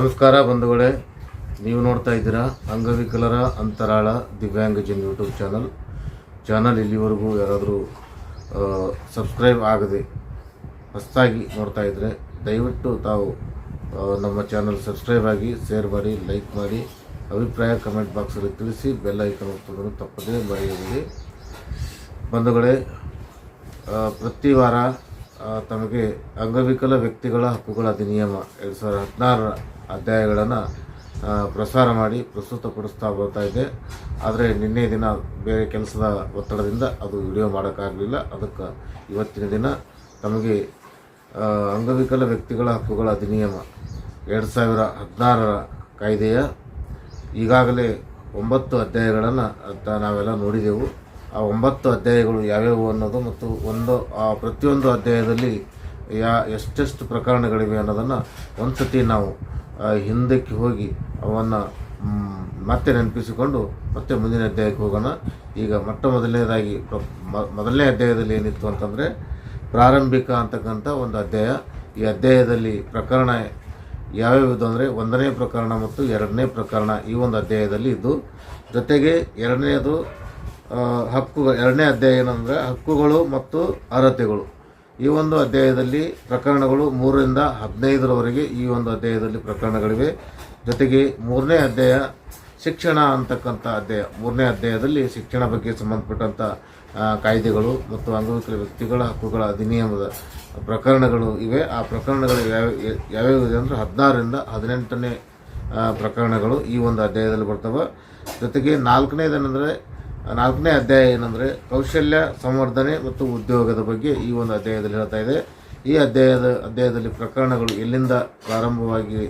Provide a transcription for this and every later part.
ನಮಸ್ಕಾರ ಬಂಧುಗಳೇ, ನೀವು ನೋಡ್ತಾ ಇದ್ದೀರಾ ಅಂಗವಿಕಲರ ಅಂತರಾಳ ದಿವ್ಯಾಂಗಜನ್ ಯೂಟ್ಯೂಬ್ ಚಾನಲ್. ಚಾನಲ್ ಇಲ್ಲಿವರೆಗೂ ಯಾರಾದರೂ ಸಬ್ಸ್ಕ್ರೈಬ್ ಆಗದೆ ಹೊಸದಾಗಿ ನೋಡ್ತಾ ಇದ್ದರೆ ದಯವಿಟ್ಟು ತಾವು ನಮ್ಮ ಚಾನಲ್ ಸಬ್ಸ್ಕ್ರೈಬ್ ಆಗಿ, ಶೇರ್ ಮಾಡಿ, ಲೈಕ್ ಮಾಡಿ, ಅಭಿಪ್ರಾಯ ಕಮೆಂಟ್ ಬಾಕ್ಸಲ್ಲಿ ತಿಳಿಸಿ, ಬೆಲ್ ಐಕನ್ ಒತ್ತುವುದನ್ನು ತಪ್ಪದೇ ಮರೆಯಬೇಡಿ. ಬಂಧುಗಳೇ ಪ್ರತಿ ವಾರ ತಮಗೆ ಅಂಗವಿಕಲ ವ್ಯಕ್ತಿಗಳ ಹಕ್ಕುಗಳ ಅಧಿನಿಯಮ ಎರಡು ಸಾವಿರದ ಹದಿನಾರರ ಅಧ್ಯಾಯಗಳನ್ನು ಪ್ರಸಾರ ಮಾಡಿ ಪ್ರಸ್ತುತಪಡಿಸ್ತಾ ಬರ್ತಾ ಇದೆ. ಆದರೆ ನಿನ್ನೆ ದಿನ ಬೇರೆ ಕೆಲಸದ ಒತ್ತಡದಿಂದ ಅದು ವಿಡಿಯೋ ಮಾಡೋಕ್ಕಾಗಲಿಲ್ಲ. ಅದಕ್ಕೆ ಇವತ್ತಿನ ದಿನ ತಮಗೆ ಅಂಗವಿಕಲ ವ್ಯಕ್ತಿಗಳ ಹಕ್ಕುಗಳ ಅಧಿನಿಯಮ ಎರಡು ಸಾವಿರ ಹದಿನಾರರ ಕಾಯ್ದೆಯ ಈಗಾಗಲೇ ಒಂಬತ್ತು ಅಧ್ಯಾಯಗಳನ್ನು ನಾವೆಲ್ಲ ನೋಡಿದೆವು. ಆ ಒಂಬತ್ತು ಅಧ್ಯಾಯಗಳು ಯಾವ್ಯಾವು ಅನ್ನೋದು ಮತ್ತು ಒಂದು, ಆ ಪ್ರತಿಯೊಂದು ಅಧ್ಯಾಯದಲ್ಲಿ ಯಾ, ಎಷ್ಟೆಷ್ಟು ಪ್ರಕರಣಗಳಿವೆ ಅನ್ನೋದನ್ನು ಒಂದು ಸತಿ ನಾವು ಹಿಂದಕ್ಕೆ ಹೋಗಿ ಅವನ್ನು ಮತ್ತೆ ನೆನಪಿಸಿಕೊಂಡು ಮತ್ತೆ ಮುಂದಿನ ಅಧ್ಯಾಯಕ್ಕೆ ಹೋಗೋಣ. ಈಗ ಮೊಟ್ಟ ಮೊದಲನೇದಾಗಿ ಮೊದಲನೇ ಅಧ್ಯಾಯದಲ್ಲಿ ಏನಿತ್ತು ಅಂತಂದರೆ ಪ್ರಾರಂಭಿಕ ಅಂತಕ್ಕಂಥ ಒಂದು ಅಧ್ಯಾಯ. ಈ ಅಧ್ಯಾಯದಲ್ಲಿ ಪ್ರಕರಣ ಯಾವ್ಯಾವುದು ಅಂದರೆ ಒಂದನೇ ಪ್ರಕರಣ ಮತ್ತು ಎರಡನೇ ಪ್ರಕರಣ ಈ ಒಂದು ಅಧ್ಯಾಯದಲ್ಲಿ ಇದ್ದು, ಜೊತೆಗೆ ಎರಡನೇದು ಹಕ್ಕು ಎರಡನೇ ಅಧ್ಯಾಯ ಏನಂದರೆ ಹಕ್ಕುಗಳು ಮತ್ತು ಅರ್ಹತೆಗಳು. ಈ ಒಂದು ಅಧ್ಯಾಯದಲ್ಲಿ ಪ್ರಕರಣಗಳು ಮೂರರಿಂದ ಹದಿನೈದರವರೆಗೆ ಈ ಒಂದು ಅಧ್ಯಾಯದಲ್ಲಿ ಪ್ರಕರಣಗಳಿವೆ. ಜೊತೆಗೆ ಮೂರನೇ ಅಧ್ಯಾಯ ಶಿಕ್ಷಣ ಅಂತಕ್ಕಂಥ ಅಧ್ಯಾಯ. ಮೂರನೇ ಅಧ್ಯಾಯದಲ್ಲಿ ಶಿಕ್ಷಣ ಬಗ್ಗೆ ಸಂಬಂಧಪಟ್ಟಂಥ ಕಾಯ್ದೆಗಳು ಮತ್ತು ಅಂಗವಿಕಲ ವ್ಯಕ್ತಿಗಳ ಹಕ್ಕುಗಳ ಅಧಿನಿಯಮದ ಪ್ರಕರಣಗಳು ಇವೆ. ಆ ಪ್ರಕರಣಗಳು ಯಾವ, ಯಾವ್ಯಾವ ಇದೆ ಅಂದರೆ ಹದಿನಾರರಿಂದ ಹದಿನೆಂಟನೇ ಪ್ರಕರಣಗಳು ಈ ಒಂದು ಅಧ್ಯಾಯದಲ್ಲಿ ಬರ್ತವೆ. ಜೊತೆಗೆ ನಾಲ್ಕನೇದೇನೆಂದರೆ ನಾಲ್ಕನೇ ಅಧ್ಯಾಯ ಏನಂದರೆ, ಕೌಶಲ್ಯ, ಸಂವರ್ಧನೆ ಮತ್ತು ಉದ್ಯೋಗದ ಬಗ್ಗೆ ಈ ಒಂದು ಅಧ್ಯಾಯದಲ್ಲಿ ಹೇಳ್ತಾ ಇದೆ. ಈ ಅಧ್ಯಾಯದ, ಅಧ್ಯಾಯದಲ್ಲಿ ಪ್ರಕರಣಗಳು ಎಲ್ಲಿಂದ ಪ್ರಾರಂಭವಾಗಿ,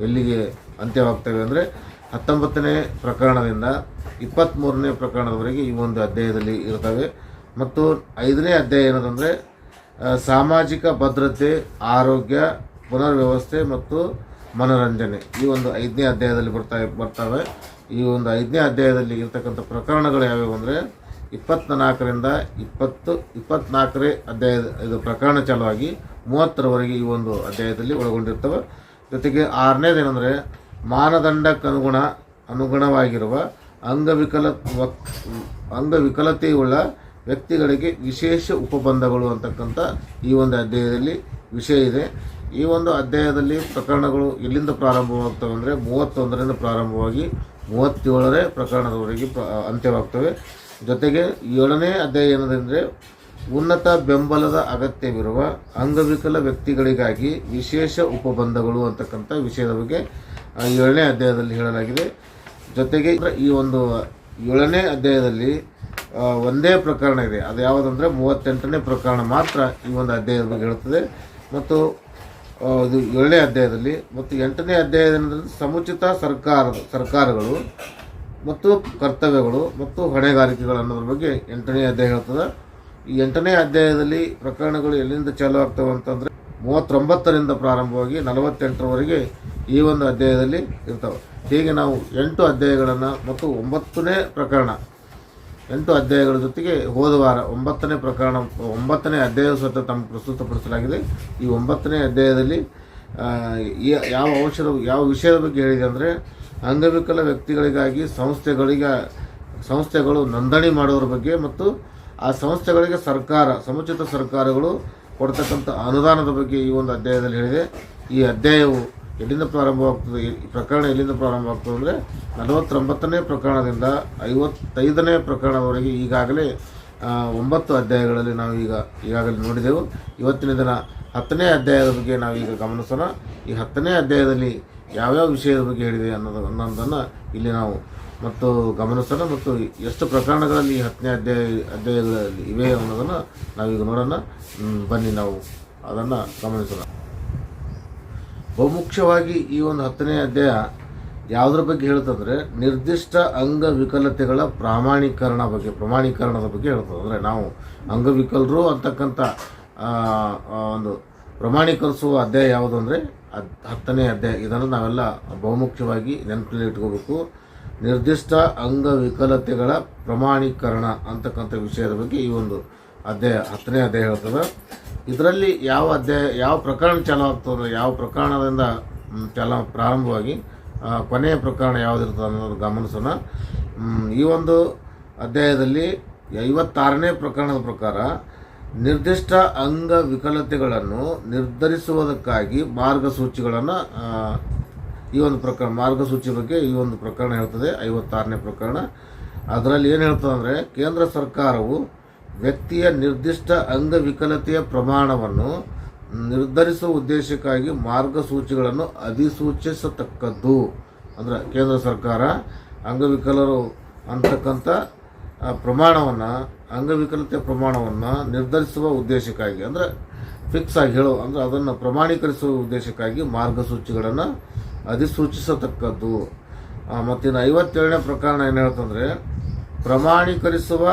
ಎಲ್ಲಿಗೆ ಅಂತ್ಯವಾಗ್ತವೆ ಅಂದರೆ, ಹತ್ತೊಂಬತ್ತನೇ ಪ್ರಕರಣದಿಂದ ಇಪ್ಪತ್ತ್ಮೂರನೇ ಪ್ರಕರಣದವರೆಗೆ ಈ ಒಂದು ಅಧ್ಯಾಯದಲ್ಲಿ ಇರ್ತವೆ. ಮತ್ತು ಐದನೇ ಅಧ್ಯಾಯ ಏನದಂದರೆ ಸಾಮಾಜಿಕ ಭದ್ರತೆ, ಆರೋಗ್ಯ, ಪುನರ್ವ್ಯವಸ್ಥೆ ಮತ್ತು ಮನೋರಂಜನೆ. ಈ ಒಂದು ಐದನೇ ಅಧ್ಯಾಯದಲ್ಲಿ ಬರ್ತಾ, ಬರ್ತವೆ. ಈ ಒಂದು ಐದನೇ ಅಧ್ಯಾಯದಲ್ಲಿ ಇರ್ತಕ್ಕಂಥ ಪ್ರಕರಣಗಳು ಯಾವ್ಯಾವು ಅಂದರೆ, ಇಪ್ಪತ್ನಾಲ್ಕರಿಂದ ಇಪ್ಪತ್ತು ಇಪ್ಪತ್ತ್ನಾಲ್ಕರೇ ಅಧ್ಯಾಯ ಇದು ಪ್ರಕರಣ ಚಾಲುವಾಗಿ ಮೂವತ್ತರವರೆಗೆ ಈ ಒಂದು ಅಧ್ಯಾಯದಲ್ಲಿ ಒಳಗೊಂಡಿರ್ತವೆ. ಜೊತೆಗೆ ಆರನೇದೇನೆಂದರೆ ಮಾನದಂಡಕ್ಕನುಗುಣ, ಅನುಗುಣವಾಗಿರುವ ಅಂಗವಿಕಲ, ವಕ್- ಅಂಗವಿಕಲತೆಯುಳ್ಳ ವ್ಯಕ್ತಿಗಳಿಗೆ ವಿಶೇಷ ಉಪಬಂಧಗಳು ಅಂತಕ್ಕಂಥ ಈ ಒಂದು ಅಧ್ಯಾಯದಲ್ಲಿ ವಿಷಯ ಇದೆ. ಈ ಒಂದು ಅಧ್ಯಾಯದಲ್ಲಿ ಪ್ರಕರಣಗಳು ಎಲ್ಲಿಂದ ಪ್ರಾರಂಭವಾಗ್ತವೆ ಅಂದರೆ ಮೂವತ್ತೊಂದರಿಂದ ಪ್ರಾರಂಭವಾಗಿ ಮೂವತ್ತೇಳರೇ ಪ್ರಕರಣದವರೆಗೆ ಪ್ರ- ಅಂತ್ಯವಾಗ್ತವೆ. ಜೊತೆಗೆ ಏಳನೇ ಅಧ್ಯಾಯ ಏನದಂದರೆ ಉನ್ನತ ಬೆಂಬಲದ ಅಗತ್ಯವಿರುವ ಅಂಗವಿಕಲ ವ್ಯಕ್ತಿಗಳಿಗಾಗಿ ವಿಶೇಷ ಉಪಬಂಧಗಳು ಅಂತಕ್ಕಂಥ ವಿಷಯದ ಬಗ್ಗೆ ಏಳನೇ ಅಧ್ಯಾಯದಲ್ಲಿ ಹೇಳಲಾಗಿದೆ. ಜೊತೆಗೆ ಈ ಒಂದು ಏಳನೇ ಅಧ್ಯಾಯದಲ್ಲಿ ಒಂದೇ ಪ್ರಕರಣ ಇದೆ. ಅದು ಯಾವುದಂದ್ರೆ ಮೂವತ್ತೆಂಟನೇ ಪ್ರಕರಣ ಮಾತ್ರ ಈ ಒಂದು ಅಧ್ಯಾಯದ ಬಗ್ಗೆ ಹೇಳುತ್ತದೆ. ಮತ್ತು ಇದು ಏಳನೇ ಅಧ್ಯಾಯದಲ್ಲಿ ಮತ್ತು ಎಂಟನೇ ಅಧ್ಯಾಯದ ಸಮುಚಿತ ಸರ್ಕಾರದ ಸರ್ಕಾರಗಳು ಮತ್ತು ಕರ್ತವ್ಯಗಳು ಮತ್ತು ಹೊಣೆಗಾರಿಕೆಗಳು ಅನ್ನೋದ್ರ ಬಗ್ಗೆ ಎಂಟನೇ ಅಧ್ಯಾಯ ಹೇಳ್ತದೆ. ಈ ಎಂಟನೇ ಅಧ್ಯಾಯದಲ್ಲಿ ಪ್ರಕರಣಗಳು ಎಲ್ಲಿಂದ ಚಾಲು ಆಗ್ತವೆ ಅಂತಂದರೆ ಮೂವತ್ತೊಂಬತ್ತರಿಂದ ಪ್ರಾರಂಭವಾಗಿ ನಲವತ್ತೆಂಟರವರೆಗೆ ಈ ಒಂದು ಅಧ್ಯಾಯದಲ್ಲಿ ಇರ್ತವೆ. ಹೀಗೆ ನಾವು ಎಂಟು ಅಧ್ಯಾಯಗಳನ್ನು ಮತ್ತು ಒಂಬತ್ತನೇ ಪ್ರಕರಣ ಎಂಟು ಅಧ್ಯಾಯಗಳ ಜೊತೆಗೆ ಹೋದ ವಾರ ಒಂಬತ್ತನೇ ಪ್ರಕರಣ, ಒಂಬತ್ತನೇ ಅಧ್ಯಾಯ ಸಹಿತ ತಮ್ಮ ಪ್ರಸ್ತುತಪಡಿಸಲಾಗಿದೆ. ಈ ಒಂಬತ್ತನೇ ಅಧ್ಯಾಯದಲ್ಲಿ ಯಾವ ಔಷಧ, ಯಾವ ವಿಷಯದ ಬಗ್ಗೆ ಹೇಳಿದೆ ಅಂದರೆ, ಅಂಗವಿಕಲ ವ್ಯಕ್ತಿಗಳಿಗಾಗಿ ಸಂಸ್ಥೆಗಳಿಗೆ, ಸಂಸ್ಥೆಗಳು ನೋಂದಣಿ ಮಾಡೋದ್ರ ಬಗ್ಗೆ ಮತ್ತು ಆ ಸಂಸ್ಥೆಗಳಿಗೆ ಸರ್ಕಾರ, ಸಮುಚಿತ ಸರ್ಕಾರಗಳು ಕೊಡ್ತಕ್ಕಂಥ ಅನುದಾನದ ಬಗ್ಗೆ ಈ ಒಂದು ಅಧ್ಯಾಯದಲ್ಲಿ ಹೇಳಿದೆ. ಈ ಅಧ್ಯಾಯವು ಎಲ್ಲಿಂದ ಪ್ರಾರಂಭವಾಗ್ತದೆ ಈ ಪ್ರಕರಣ ಎಲ್ಲಿಂದ ಪ್ರಾರಂಭವಾಗ್ತದೆ ಅಂದರೆ ನಲವತ್ತೊಂಬತ್ತನೇ ಪ್ರಕರಣದಿಂದ ಐವತ್ತೈದನೇ ಪ್ರಕರಣವರೆಗೆ ಈಗಾಗಲೇ ಒಂಬತ್ತು ಅಧ್ಯಾಯಗಳಲ್ಲಿ ನಾವು ಈಗ ಈಗಾಗಲೇ ನೋಡಿದೆವು. ಇವತ್ತಿನ ದಿನ ಹತ್ತನೇ ಅಧ್ಯಾಯದ ಬಗ್ಗೆ ನಾವು ಈಗ ಗಮನಿಸೋಣ. ಈ ಹತ್ತನೇ ಅಧ್ಯಾಯದಲ್ಲಿ ಯಾವ್ಯಾವ ವಿಷಯದ ಬಗ್ಗೆ ಹೇಳಿದೆ ಅನ್ನೋದು ಅನ್ನೋದನ್ನು ಇಲ್ಲಿ ನಾವು ಮತ್ತು ಗಮನಿಸೋಣ ಮತ್ತು ಎಷ್ಟು ಪ್ರಕರಣಗಳಲ್ಲಿ ಈ ಹತ್ತನೇ ಅಧ್ಯಾಯ, ಅಧ್ಯಾಯಗಳಲ್ಲಿ ಇವೆ ಅನ್ನೋದನ್ನು ನಾವೀಗ ನೋಡೋಣ. ಬನ್ನಿ ನಾವು ಅದನ್ನು ಗಮನಿಸೋಣ. ಬಹುಮುಖ್ಯವಾಗಿ ಈ ಒಂದು ಹತ್ತನೇ ಅಧ್ಯಾಯ ಯಾವುದ್ರ ಬಗ್ಗೆ ಹೇಳ್ತಂದ್ರೆ ನಿರ್ದಿಷ್ಟ ಅಂಗವಿಕಲತೆಗಳ ಪ್ರಾಮಾಣೀಕರಣ ಬಗ್ಗೆ, ಪ್ರಮಾಣೀಕರಣದ ಬಗ್ಗೆ ಹೇಳ್ತದೆ. ಅಂದರೆ ನಾವು ಅಂಗವಿಕಲರು ಅಂತಕ್ಕಂಥ ಒಂದು ಪ್ರಮಾಣೀಕರಿಸುವ ಅಧ್ಯಾಯ ಯಾವುದು ಅಂದರೆ ಅದ್, ಹತ್ತನೇ ಅಧ್ಯಾಯ. ಇದನ್ನು ನಾವೆಲ್ಲ ಬಹುಮುಖ್ಯವಾಗಿ ನೆನಪಿನಲ್ಲಿ ಇಟ್ಕೋಬೇಕು. ನಿರ್ದಿಷ್ಟ ಅಂಗವಿಕಲತೆಗಳ ಪ್ರಮಾಣೀಕರಣ ಅಂತಕ್ಕಂಥ ವಿಷಯದ ಬಗ್ಗೆ ಈ ಒಂದು ಅಧ್ಯಾಯ, ಹತ್ತನೇ ಅಧ್ಯಾಯ ಹೇಳ್ತದೆ. ಇದರಲ್ಲಿ ಯಾವ ಅಧ್ಯಾಯ ಯಾವ ಪ್ರಕರಣ ಚಾಲು ಆಗ್ತದೆ, ಯಾವ ಪ್ರಕರಣದಿಂದ ಚಾಲ ಪ್ರಾರಂಭವಾಗಿ ಕೊನೆಯ ಪ್ರಕರಣ ಯಾವುದಿರ್ತದೆ ಅನ್ನೋದು ಗಮನಿಸೋಣ. ಈ ಒಂದು ಅಧ್ಯಾಯದಲ್ಲಿ ಐವತ್ತಾರನೇ ಪ್ರಕರಣದ ಪ್ರಕಾರ ನಿರ್ದಿಷ್ಟ ಅಂಗವಿಕಲತೆಗಳನ್ನು ನಿರ್ಧರಿಸುವುದಕ್ಕಾಗಿ ಮಾರ್ಗಸೂಚಿಗಳನ್ನು ಈ ಒಂದು ಪ್ರಕರಣ, ಮಾರ್ಗಸೂಚಿ ಬಗ್ಗೆ ಈ ಒಂದು ಪ್ರಕರಣ ಹೇಳ್ತದೆ, ಐವತ್ತಾರನೇ ಪ್ರಕರಣ. ಅದರಲ್ಲಿ ಏನು ಹೇಳ್ತದೆ ಅಂದರೆ ಕೇಂದ್ರ ಸರ್ಕಾರವು ವ್ಯಕ್ತಿಯ ನಿರ್ದಿಷ್ಟ ಅಂಗವಿಕಲತೆಯ ಪ್ರಮಾಣವನ್ನು ನಿರ್ಧರಿಸುವ ಉದ್ದೇಶಕ್ಕಾಗಿ ಮಾರ್ಗಸೂಚಿಗಳನ್ನು ಅಧಿಸೂಚಿಸತಕ್ಕದ್ದು. ಅಂದರೆ ಕೇಂದ್ರ ಸರ್ಕಾರ ಅಂಗವಿಕಲರು ಅಂತಕ್ಕಂಥ ಪ್ರಮಾಣವನ್ನು, ಅಂಗವಿಕಲತೆಯ ಪ್ರಮಾಣವನ್ನು ನಿರ್ಧರಿಸುವ ಉದ್ದೇಶಕ್ಕಾಗಿ, ಅಂದರೆ ಫಿಕ್ಸ್ ಆಗಿ ಹೇಳೋ, ಅಂದರೆ ಅದನ್ನು ಪ್ರಮಾಣೀಕರಿಸುವ ಉದ್ದೇಶಕ್ಕಾಗಿ ಮಾರ್ಗಸೂಚಿಗಳನ್ನು ಅಧಿಸೂಚಿಸತಕ್ಕದ್ದು. ಮತ್ತಿನ್ನು ಐವತ್ತೇಳನೇ ಪ್ರಕರಣ ಏನು ಹೇಳ್ತಂದರೆ ಪ್ರಮಾಣೀಕರಿಸುವ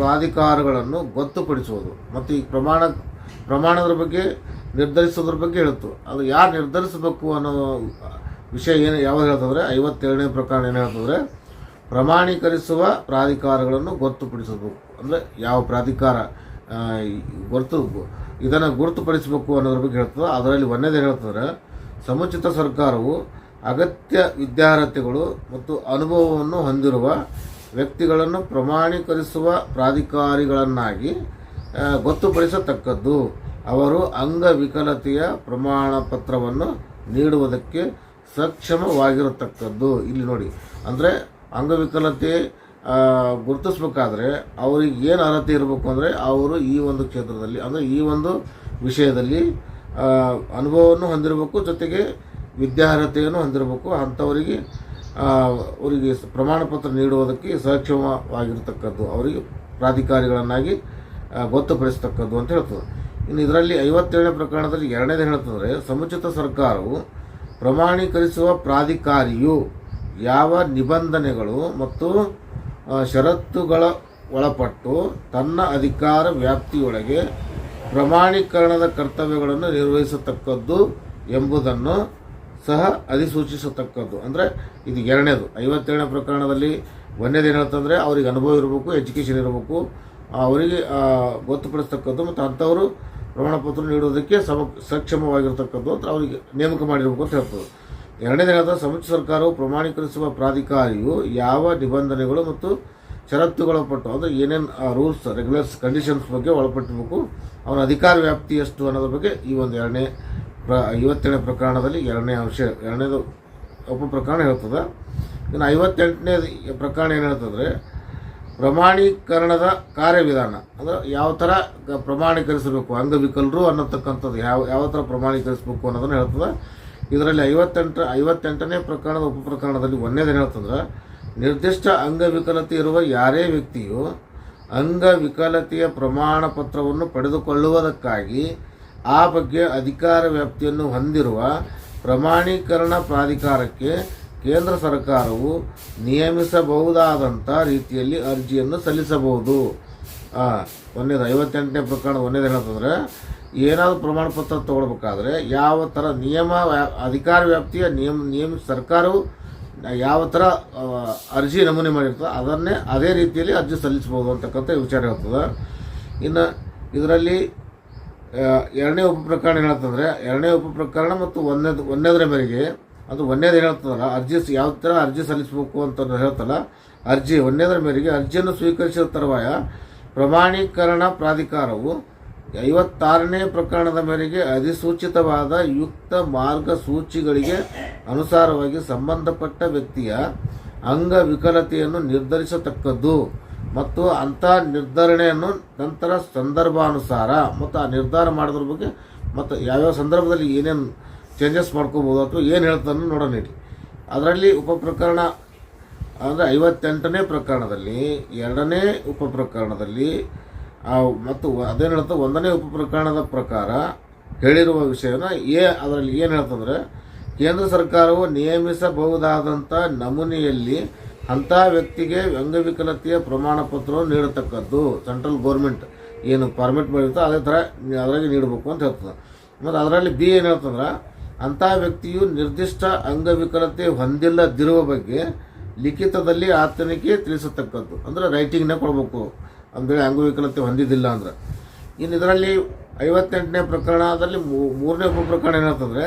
ಪ್ರಾಧಿಕಾರಗಳನ್ನು ಗೊತ್ತುಪಡಿಸುವುದು. ಮತ್ತು ಈ ಪ್ರಮಾಣ, ಪ್ರಮಾಣದ ಬಗ್ಗೆ ನಿರ್ಧರಿಸೋದ್ರ ಬಗ್ಗೆ ಹೇಳ್ತು ಅದು ಯಾರು ನಿರ್ಧರಿಸಬೇಕು ಅನ್ನೋ ವಿಷಯ ಏನು, ಯಾವಾಗ ಹೇಳ್ತಂದ್ರೆ ಐವತ್ತೇಳನೇ ಪ್ರಕರಣ ಏನು ಹೇಳ್ತಂದ್ರೆ ಪ್ರಮಾಣೀಕರಿಸುವ ಪ್ರಾಧಿಕಾರಗಳನ್ನು ಗೊತ್ತುಪಡಿಸಬೇಕು. ಅಂದರೆ ಯಾವ ಪ್ರಾಧಿಕಾರ ಗುರುತು ಇದನ್ನು ಗುರುತುಪಡಿಸಬೇಕು ಅನ್ನೋದ್ರ ಬಗ್ಗೆ ಹೇಳ್ತದೆ. ಅದರಲ್ಲಿ ಒಂದೇದು ಹೇಳ್ತಂದ್ರೆ ಸಮುಚಿತ ಸರ್ಕಾರವು ಅಗತ್ಯ ವಿದ್ಯಾರ್ಹತೆಗಳು ಮತ್ತು ಅನುಭವವನ್ನು ಹೊಂದಿರುವ ವ್ಯಕ್ತಿಗಳನ್ನು ಪ್ರಮಾಣೀಕರಿಸುವ ಪ್ರಾಧಿಕಾರಿಗಳನ್ನಾಗಿ ಗೊತ್ತುಪಡಿಸತಕ್ಕದ್ದು. ಅವರು ಅಂಗವಿಕಲತೆಯ ಪ್ರಮಾಣ ಪತ್ರವನ್ನು ನೀಡುವುದಕ್ಕೆ ಸಕ್ಷಮವಾಗಿರತಕ್ಕದ್ದು. ಇಲ್ಲಿ ನೋಡಿ, ಅಂದರೆ ಅಂಗವಿಕಲತೆ ಗುರುತಿಸ್ಬೇಕಾದ್ರೆ ಅವ್ರಿಗೆ ಏನು ಅರ್ಹತೆ ಇರಬೇಕು ಅಂದರೆ ಅವರು ಈ ಒಂದು ಕ್ಷೇತ್ರದಲ್ಲಿ, ಅಂದರೆ ಈ ಒಂದು ವಿಷಯದಲ್ಲಿ ಅನುಭವವನ್ನು ಹೊಂದಿರಬೇಕು, ಜೊತೆಗೆ ವಿದ್ಯಾರ್ಹತೆಯನ್ನು ಹೊಂದಿರಬೇಕು. ಅಂಥವರಿಗೆ ಅವರಿಗೆ ಪ್ರಮಾಣ ಪತ್ರ ನೀಡುವುದಕ್ಕೆ ಸಕ್ಷಮವಾಗಿರ್ತಕ್ಕದ್ದು ಅವರಿಗೆ ಪ್ರಾಧಿಕಾರಿಗಳನ್ನಾಗಿ ಗೊತ್ತುಪಡಿಸತಕ್ಕದ್ದು ಅಂತ ಹೇಳ್ತದೆ. ಇನ್ನು ಇದರಲ್ಲಿ ಐವತ್ತೇಳನೇ ಪ್ರಕರಣದಲ್ಲಿ ಎರಡನೇದು ಹೇಳ್ತಂದರೆ ಸಮುಚಿತ ಸರ್ಕಾರವು ಪ್ರಮಾಣೀಕರಿಸುವ ಪ್ರಾಧಿಕಾರಿಯು ಯಾವ ನಿಬಂಧನೆಗಳು ಮತ್ತು ಷರತ್ತುಗಳ ಒಳಪಟ್ಟು ತನ್ನ ಅಧಿಕಾರ ವ್ಯಾಪ್ತಿಯೊಳಗೆ ಪ್ರಮಾಣೀಕರಣದ ಕರ್ತವ್ಯಗಳನ್ನು ನಿರ್ವಹಿಸತಕ್ಕದ್ದು ಎಂಬುದನ್ನು ಸಹ ಅಧಿಸೂಚಿಸತಕ್ಕದ್ದು. ಅಂದರೆ ಇದು ಎರಡನೇದು. ಐವತ್ತೇಳನೇ ಪ್ರಕರಣದಲ್ಲಿ ಒಂದೇದು ಏನಂತಂದರೆ ಅವರಿಗೆ ಅನುಭವ ಇರಬೇಕು ಎಜುಕೇಷನ್ ಇರಬೇಕು. ಅವರಿಗೆ ಗೊತ್ತುಪಡಿಸ್ತಕ್ಕದ್ದು ಮತ್ತು ಅಂಥವರು ಪ್ರಮಾಣಪತ್ರ ನೀಡುವುದಕ್ಕೆ ಸಮ, ಸಕ್ಷಮವಾಗಿರ್ತಕ್ಕದ್ದು ಅಂತ ಅವರಿಗೆ ನೇಮಕ ಮಾಡಿರಬೇಕು ಅಂತ ಹೇಳ್ಬೋದು ಎರಡನೇ ದಿನದ ಸಮಿತಿ ಸರ್ಕಾರವು ಪ್ರಮಾಣೀಕರಿಸುವ ಪ್ರಾಧಿಕಾರಿಯು ಯಾವ ನಿಬಂಧನೆಗಳು ಮತ್ತು ಷರತ್ತುಗಳ ಪಟ್ಟು, ಅಂದರೆ ಏನೇನು ರೂಲ್ಸ್ ರೆಗ್ಯುಲರ್ಸ್ ಕಂಡೀಷನ್ಸ್ ಬಗ್ಗೆ ಒಳಪಟ್ಟಿರಬೇಕು, ಅವನ ಅಧಿಕಾರ ವ್ಯಾಪ್ತಿ ಎಷ್ಟು ಅನ್ನೋದ್ರ ಬಗ್ಗೆ ಈ ಒಂದು ಎರಡನೇ ಪ್ರ ಐವತ್ತೇಳನೇ ಪ್ರಕರಣದಲ್ಲಿ ಎರಡನೇ ಅಂಶ, ಎರಡನೇದು ಉಪ ಪ್ರಕರಣ ಹೇಳ್ತದೆ. ಇನ್ನು ಐವತ್ತೆಂಟನೇ ಪ್ರಕರಣ ಏನು ಹೇಳ್ತಂದ್ರೆ, ಪ್ರಮಾಣೀಕರಣದ ಕಾರ್ಯವಿಧಾನ, ಅಂದರೆ ಯಾವ ಥರ ಪ್ರಮಾಣೀಕರಿಸಬೇಕು, ಅಂಗವಿಕಲರು ಅನ್ನತಕ್ಕಂಥದ್ದು ಯಾವ ಯಾವ ಥರ ಪ್ರಮಾಣೀಕರಿಸಬೇಕು ಅನ್ನೋದನ್ನು ಹೇಳ್ತದೆ. ಇದರಲ್ಲಿ ಐವತ್ತೆಂಟು, ಐವತ್ತೆಂಟನೇ ಪ್ರಕರಣದ ಉಪ ಪ್ರಕರಣದಲ್ಲಿ ಒಂದೇದೇನು ಹೇಳ್ತಂದ್ರೆ, ನಿರ್ದಿಷ್ಟ ಅಂಗವಿಕಲತೆ ಇರುವ ಯಾರೇ ವ್ಯಕ್ತಿಯು ಅಂಗವಿಕಲತೆಯ ಪ್ರಮಾಣ ಪತ್ರವನ್ನು ಪಡೆದುಕೊಳ್ಳುವುದಕ್ಕಾಗಿ ಆ ಬಗ್ಗೆ ಅಧಿಕಾರ ವ್ಯಾಪ್ತಿಯನ್ನು ಹೊಂದಿರುವ ಪ್ರಮಾಣೀಕರಣ ಪ್ರಾಧಿಕಾರಕ್ಕೆ ಕೇಂದ್ರ ಸರ್ಕಾರವು ನಿಯಮಿಸಬಹುದಾದಂಥ ರೀತಿಯಲ್ಲಿ ಅರ್ಜಿಯನ್ನು ಸಲ್ಲಿಸಬಹುದು. ಒಂದೇದು ಐವತ್ತೆಂಟನೇ ಪ್ರಕರಣ, ಒಂದೇದು ಏನಂತಂದ್ರೆ, ಏನಾದರೂ ಪ್ರಮಾಣ ಪತ್ರ ತಗೊಳ್ಬೇಕಾದ್ರೆ ಯಾವ ಥರ ನಿಯಮ ಅಧಿಕಾರ ವ್ಯಾಪ್ತಿಯ ನಿಯಮ ನಿಯಮ, ಸರ್ಕಾರವು ಯಾವ ಥರ ಅರ್ಜಿ ನಮೂನೆ ಮಾಡಿರ್ತದೆ ಅದನ್ನೇ ಅದೇ ರೀತಿಯಲ್ಲಿ ಅರ್ಜಿ ಸಲ್ಲಿಸಬಹುದು ಅಂತಕ್ಕಂಥ ವಿಚಾರ ಇರ್ತದೆ. ಇನ್ನು ಇದರಲ್ಲಿ ಎರಡನೇ ಉಪ ಪ್ರಕರಣ ಏನಂತಂದರೆ ಎರಡನೇ ಉಪ ಪ್ರಕರಣ ಮತ್ತು ಒಂದನೇದು ಒಂದನೇದರ ಮೇರೆಗೆ ಅದು ಒಂದನೇದು ಹೇಳ್ತದಲ್ಲ ಅರ್ಜಿ ಯಾವ ಥರ ಅರ್ಜಿ ಸಲ್ಲಿಸಬೇಕು ಅಂತ ಹೇಳ್ತಲ್ಲ ಅರ್ಜಿ ಒಂದನೇದರ ಮೇರೆಗೆ ಅರ್ಜಿಯನ್ನು ಸ್ವೀಕರಿಸಿದ ತರುವಾಯ ಪ್ರಮಾಣೀಕರಣ ಪ್ರಾಧಿಕಾರವು ಐವತ್ತಾರನೇ ಪ್ರಕರಣದ ಮೇರೆಗೆ ಅಧಿಸೂಚಿತವಾದ ಯುಕ್ತ ಮಾರ್ಗಸೂಚಿಗಳಿಗೆ ಅನುಸಾರವಾಗಿ ಸಂಬಂಧಪಟ್ಟ ವ್ಯಕ್ತಿಯ ಅಂಗವಿಕಲತೆಯನ್ನು ನಿರ್ಧರಿಸತಕ್ಕದ್ದು. ಮತ್ತು ಅಂಥ ನಿರ್ಧರಣೆಯನ್ನು ನಂತರ ಸಂದರ್ಭಾನುಸಾರ ಮತ್ತು ಆ ನಿರ್ಧಾರ ಮಾಡೋದ್ರ ಬಗ್ಗೆ ಮತ್ತು ಯಾವ್ಯಾವ ಸಂದರ್ಭದಲ್ಲಿ ಏನೇನು ಚೇಂಜಸ್ ಮಾಡ್ಕೋಬೋದು ಅಥವಾ ಏನು ಹೇಳ್ತಾನೆ ನೋಡೋಣ ಇರಿ ಅದರಲ್ಲಿ ಉಪ ಪ್ರಕರಣ ಅಂದರೆ ಐವತ್ತೆಂಟನೇ ಪ್ರಕರಣದಲ್ಲಿ ಎರಡನೇ ಉಪ ಪ್ರಕರಣದಲ್ಲಿ ಆ, ಮತ್ತು ಅದೇನು ಹೇಳ್ತಾ ಒಂದನೇ ಉಪ ಪ್ರಕರಣದ ಪ್ರಕಾರ ಹೇಳಿರುವ ವಿಷಯನ ಏ ಅದರಲ್ಲಿ ಏನು ಹೇಳ್ತಂದರೆ ಕೇಂದ್ರ ಸರ್ಕಾರವು ನಿಯಮಿಸಬಹುದಾದಂಥ ನಮೂನೆಯಲ್ಲಿ ಅಂಥ ವ್ಯಕ್ತಿಗೆ ಅಂಗವಿಕಲತೆಯ ಪ್ರಮಾಣ ಪತ್ರವನ್ನು ನೀಡತಕ್ಕದ್ದು ಸೆಂಟ್ರಲ್ ಗೌರ್ಮೆಂಟ್ ಏನು ಪರ್ಮಿಟ್ ಮಾಡಿರ್ತೋ ಅದೇ ಥರ ಅದರಾಗೆ ನೀಡಬೇಕು ಅಂತ ಹೇಳ್ತದೆ. ಮತ್ತು ಅದರಲ್ಲಿ ಬಿ ಏನು ಹೇಳ್ತಂದ್ರೆ ಅಂಥ ವ್ಯಕ್ತಿಯು ನಿರ್ದಿಷ್ಟ ಅಂಗವಿಕಲತೆ ಹೊಂದಿಲ್ಲದಿರುವ ಬಗ್ಗೆ ಲಿಖಿತದಲ್ಲಿ ಆತನಿಗೆ ತಿಳಿಸತಕ್ಕದ್ದು. ಅಂದರೆ ರೈಟಿಂಗ್ನೇ ಕೊಡಬೇಕು. ಅಂದರೆ ಅಂಗವಿಕಲತೆ ಹೊಂದಿದ್ದಿಲ್ಲ ಅಂದ್ರೆ. ಇನ್ನು ಇದರಲ್ಲಿ ಐವತ್ತೆಂಟನೇ ಪ್ರಕರಣದಲ್ಲಿ ಮೂರನೇ ಉಪ ಪ್ರಕರಣ ಏನಂತಂದರೆ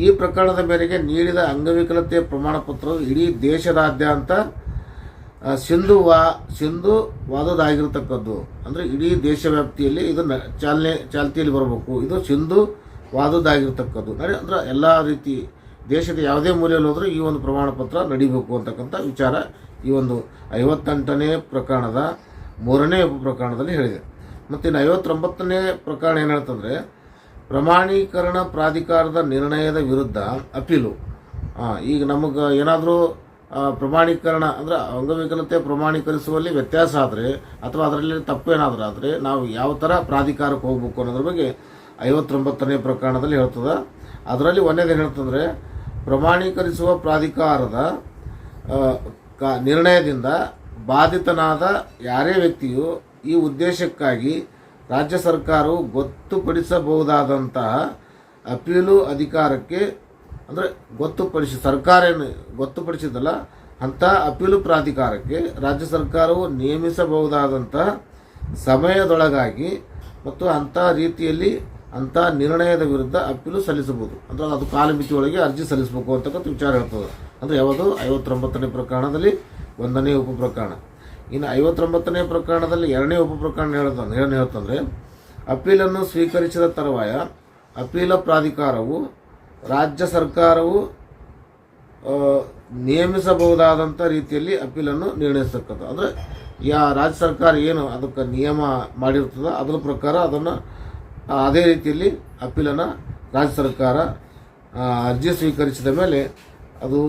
ಈ ಪ್ರಕರಣದ ಮೇರೆಗೆ ನೀಡಿದ ಅಂಗವಿಕಲತೆಯ ಪ್ರಮಾಣ ಪತ್ರವು ಇಡೀ ದೇಶದಾದ್ಯಂತ ಸಿಂಧು ವಾ, ಸಿಂಧು ವಾದದಾಗಿರತಕ್ಕದ್ದು ಅಂದರೆ ಇಡೀ ದೇಶ ವ್ಯಾಪ್ತಿಯಲ್ಲಿ ಇದು ಚಾಲನೆ, ಚಾಲ್ತಿಯಲ್ಲಿ ಬರಬೇಕು. ಇದು ಸಿಂಧು ವಾದದಾಗಿರ್ತಕ್ಕದ್ದು ನಡೆ ಅಂದ್ರೆ ಎಲ್ಲ ರೀತಿ ದೇಶದ ಯಾವುದೇ ಮೂಲೆಯಲ್ಲಿ ಹೋದರೂ ಈ ಒಂದು ಪ್ರಮಾಣ ಪತ್ರ ನಡಿಬೇಕು ಅಂತಕ್ಕಂಥ ವಿಚಾರ ಈ ಒಂದು ಐವತ್ತೆಂಟನೇ ಪ್ರಕರಣದ ಮೂರನೇ ಪ್ರಕರಣದಲ್ಲಿ ಹೇಳಿದೆ. ಮತ್ತು ಇನ್ನು ಐವತ್ತೊಂಬತ್ತನೇ ಪ್ರಕರಣ ಏನು ಹೇಳ್ತಂದ್ರೆ ಪ್ರಮಾಣೀಕರಣ ಪ್ರಾಧಿಕಾರದ ನಿರ್ಣಯದ ವಿರುದ್ಧ ಅಪೀಲು. ಈಗ ನಮಗೆ ಏನಾದರೂ ಪ್ರಮಾಣೀಕರಣ ಅಂದರೆ ಅಂಗವಿಕಲತೆ ಪ್ರಮಾಣೀಕರಿಸುವಲ್ಲಿ ವ್ಯತ್ಯಾಸ ಆದರೆ ಅಥವಾ ಅದರಲ್ಲಿ ತಪ್ಪೇನಾದರೂ ಆದರೆ ನಾವು ಯಾವ ಥರ ಪ್ರಾಧಿಕಾರಕ್ಕೆ ಹೋಗ್ಬೇಕು ಅನ್ನೋದ್ರ ಬಗ್ಗೆ ಐವತ್ತೊಂಬತ್ತನೇ ಪ್ರಕರಣದಲ್ಲಿ ಹೇಳ್ತದೆ. ಅದರಲ್ಲಿ ಒಂದೇದು ಹೇಳ್ತಂದರೆ, ಪ್ರಮಾಣೀಕರಿಸುವ ಪ್ರಾಧಿಕಾರದ ನಿರ್ಣಯದಿಂದ ಬಾಧಿತನಾದ ಯಾರೇ ವ್ಯಕ್ತಿಯು ಈ ಉದ್ದೇಶಕ್ಕಾಗಿ ರಾಜ್ಯ ಸರ್ಕಾರವು ಗೊತ್ತುಪಡಿಸಬಹುದಾದಂತಹ ಅಪೀಲು ಅಧಿಕಾರಕ್ಕೆ ಅಂದರೆ ಗೊತ್ತುಪಡಿಸಿ ಸರ್ಕಾರ ಏನು ಗೊತ್ತುಪಡಿಸಿದಲ್ಲ ಅಂತಹ ಅಪೀಲು ಪ್ರಾಧಿಕಾರಕ್ಕೆ ರಾಜ್ಯ ಸರ್ಕಾರವು ನೇಮಿಸಬಹುದಾದಂಥ ಸಮಯದೊಳಗಾಗಿ ಮತ್ತು ಅಂಥ ರೀತಿಯಲ್ಲಿ ಅಂಥ ನಿರ್ಣಯದ ವಿರುದ್ಧ ಅಪೀಲು ಸಲ್ಲಿಸಬಹುದು. ಅಂದರೆ ಅದು ಕಾಲಮಿತಿಯೊಳಗೆ ಅರ್ಜಿ ಸಲ್ಲಿಸಬೇಕು ಅಂತಕ್ಕಂಥ ವಿಚಾರ ಹೇಳ್ತದೆ. ಅಂದರೆ ಯಾವುದು? ಐವತ್ತೊಂಬತ್ತನೇ ಪ್ರಕರಣದಲ್ಲಿ ಒಂದನೇ ಉಪ ಪ್ರಕರಣ ಇನ್ನು ಐವತ್ತೊಂಬತ್ತನೇ ಪ್ರಕರಣದಲ್ಲಿ ಎರಡನೇ ಉಪ ಪ್ರಕರಣ ಹೇಳ್ತಾನೆ ಏನು ಹೇಳ್ತಂದ್ರೆ ಅಪೀಲನ್ನು ಸ್ವೀಕರಿಸಿದ ತರುವಾಯ ಅಪೀಲ ಪ್ರಾಧಿಕಾರವು ರಾಜ್ಯ ಸರ್ಕಾರವು ನೇಮಿಸಬಹುದಾದಂಥ ರೀತಿಯಲ್ಲಿ ಅಪೀಲನ್ನು ನಿರ್ಣಯಿಸ್ತಕ್ಕಂಥ ಅಂದರೆ ಯಾ ರಾಜ್ಯ ಸರ್ಕಾರ ಏನು ಅದಕ್ಕೆ ನಿಯಮ ಮಾಡಿರ್ತದೆ ಅದರ ಪ್ರಕಾರ ಅದನ್ನು ಅದೇ ರೀತಿಯಲ್ಲಿ ಅಪೀಲನ್ನು ರಾಜ್ಯ ಸರ್ಕಾರ ಅರ್ಜಿ ಸ್ವೀಕರಿಸಿದ ಮೇಲೆ ಅದು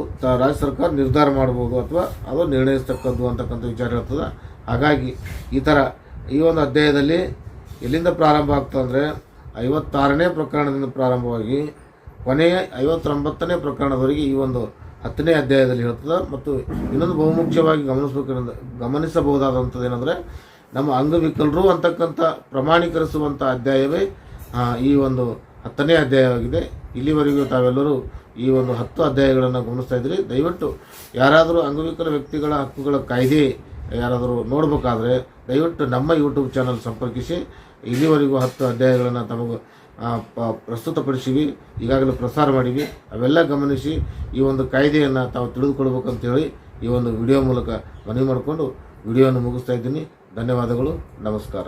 ರಾಜ್ಯ ಸರ್ಕಾರ ನಿರ್ಧಾರ ಮಾಡ್ಬೋದು ಅಥವಾ ಅದು ನಿರ್ಣಯಿಸ್ತಕ್ಕದ್ದು ಅಂತಕ್ಕಂಥ ವಿಚಾರ ಹೇಳ್ತದೆ. ಹಾಗಾಗಿ ಈ ಥರ ಈ ಒಂದು ಅಧ್ಯಾಯದಲ್ಲಿ ಎಲ್ಲಿಂದ ಪ್ರಾರಂಭ ಆಗ್ತದೆ ಅಂದರೆ ಐವತ್ತಾರನೇ ಪ್ರಕರಣದಿಂದ ಪ್ರಾರಂಭವಾಗಿ ಕೊನೆಯ ಐವತ್ತೊಂಬತ್ತನೇ ಪ್ರಕರಣದವರೆಗೆ ಈ ಒಂದು ಹತ್ತನೇ ಅಧ್ಯಾಯದಲ್ಲಿ ಹೇಳ್ತದೆ. ಮತ್ತು ಇನ್ನೊಂದು ಬಹುಮುಖ್ಯವಾಗಿ ಗಮನಿಸಬೇಕು ಗಮನಿಸಬಹುದಾದಂಥದ್ದು ಏನಂದರೆ, ನಮ್ಮ ಅಂಗವಿಕಲರು ಅಂತಕ್ಕಂಥ ಪ್ರಮಾಣೀಕರಿಸುವಂಥ ಅಧ್ಯಾಯವೇ ಈ ಒಂದು ಹತ್ತನೇ ಅಧ್ಯಾಯವಾಗಿದೆ. ಇಲ್ಲಿವರೆಗೂ ತಾವೆಲ್ಲರೂ ಈ ಒಂದು ಹತ್ತು ಅಧ್ಯಾಯಗಳನ್ನು ಗಮನಿಸ್ತಾ ಇದ್ರಿ. ದಯವಿಟ್ಟು ಯಾರಾದರೂ ಅಂಗವಿಕಲ ವ್ಯಕ್ತಿಗಳ ಹಕ್ಕುಗಳ ಕಾಯ್ದೆ ಯಾರಾದರೂ ನೋಡಬೇಕಾದ್ರೆ ದಯವಿಟ್ಟು ನಮ್ಮ ಯೂಟ್ಯೂಬ್ ಚಾನಲ್ ಸಂಪರ್ಕಿಸಿ. ಇಲ್ಲಿವರೆಗೂ ಹತ್ತು ಅಧ್ಯಾಯಗಳನ್ನು ತಮಗೆ ಪ್ರಸ್ತುತಪಡಿಸಿವಿ. ಈಗಾಗಲೇ ಪ್ರಸಾರ ಮಾಡಿವಿ. ಅವೆಲ್ಲ ಗಮನಿಸಿ ಈ ಒಂದು ಕಾಯ್ದೆಯನ್ನು ತಾವು ತಿಳಿದುಕೊಳ್ಬೇಕಂತೇಳಿ ಈ ಒಂದು ವಿಡಿಯೋ ಮೂಲಕ ಮನವಿ ಮಾಡಿಕೊಂಡು ವಿಡಿಯೋವನ್ನು ಮುಗಿಸ್ತಾ ಇದ್ದೀನಿ. ಧನ್ಯವಾದಗಳು. ನಮಸ್ಕಾರ.